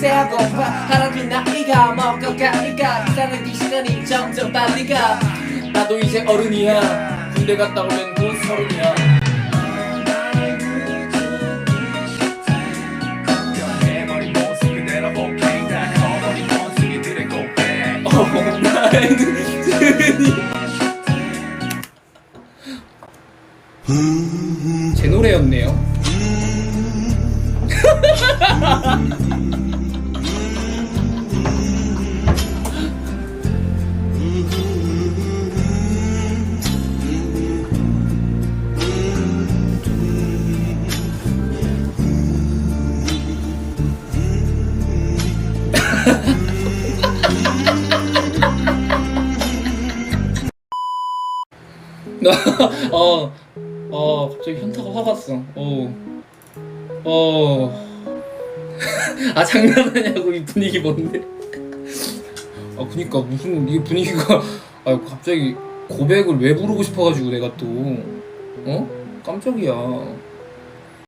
세하고 하라는 나이가 먹어가니까 사는 이 시간이 점점 빨리 가. 나도 이제 어른이야. 군대 갔다 오면 곧 서른이야. 어, 나의 눈이 제 노래였네요 어, 어, 갑자기 현타가 확 왔어. 어, 어. 아, 장난하냐고, 이 분위기 뭔데? 아, 그니까, 무슨, 이게 분위기가, 아, 갑자기 고백을 왜 부르고 싶어가지고 내가 또, 어? 깜짝이야.